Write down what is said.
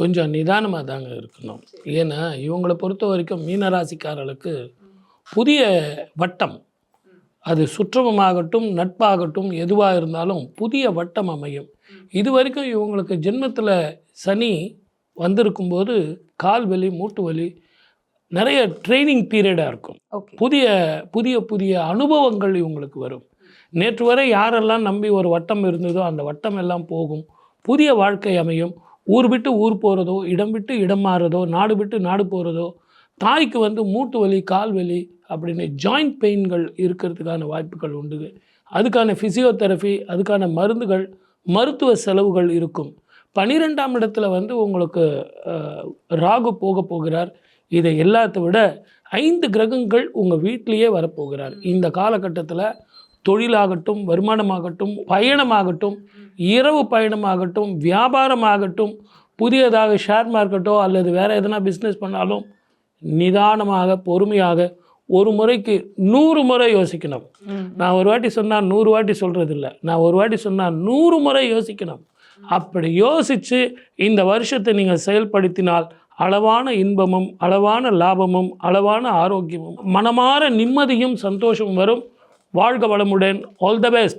கொஞ்சம் நிதானமாக தாங்க இருக்கணும் ஏன்னா இவங்களை பொறுத்த வரைக்கும் மீனராசிக்காரர்களுக்கு புதிய வட்டம் அது சுற்றமமாகட்டும் நட்பாகட்டும் எதுவாக இருந்தாலும் புதிய வட்டம் அமையும். இது வரைக்கும் இவங்களுக்கு ஜென்மத்தில் சனி வந்திருக்கும்போது கால் வலி மூட்டு வலி நிறைய ட்ரைனிங் பீரியடாக இருக்கும். புதிய புதிய புதிய அனுபவங்கள் இவங்களுக்கு வரும். நேற்று வரை யாரெல்லாம் நம்பி ஒரு வட்டம் இருந்ததோ அந்த வட்டம் எல்லாம் போகும். புதிய வாழ்க்கை அமையும். ஊர் விட்டு ஊர் போகிறதோ இடம் விட்டு இடம் மாறுறதோ நாடு விட்டு நாடு போகிறதோ தாய்க்கு வந்து மூட்டு வலி கால் வலி அப்படின்னு ஜாயிண்ட் பெயின்கள் இருக்கிறதுக்கான வாய்ப்புகள் உண்டு. அதுக்கான ஃபிசியோதெரபி அதுக்கான மருந்துகள் மருத்துவ செலவுகள் இருக்கும். பனிரெண்டாம் இடத்துல வந்து உங்களுக்கு ராகு போக போகிறார். இதை எல்லாத்த விட ஐந்து கிரகங்கள் உங்கள் வீட்டிலையே வரப்போகிறார் இந்த காலகட்டத்தில் தொழிலாகட்டும் வருமானமாகட்டும் பயணமாகட்டும் இரவு பயணமாகட்டும் வியாபாரமாகட்டும் புதியதாக ஷேர் மார்க்கெட்டோ அல்லது வேறு எதனா பிஸ்னஸ் பண்ணாலும் நிதானமாக பொறுமையாக ஒரு முறைக்கு நூறு முறை யோசிக்கணும். நான் ஒரு வாட்டி சொன்னால் நூறு வாட்டி சொல்கிறது இல்லை நான் ஒரு வாட்டி சொன்னால் நூறு முறை யோசிக்கணும். அப்படி யோசித்து இந்த வருஷத்தை நீங்கள் செயல்படுத்தினால் அளவான இன்பமும் அளவான லாபமும் அளவான ஆரோக்கியமும் மனமாற நிம்மதியும் சந்தோஷமும் வரும். வாழ்க வளமுடன். All the best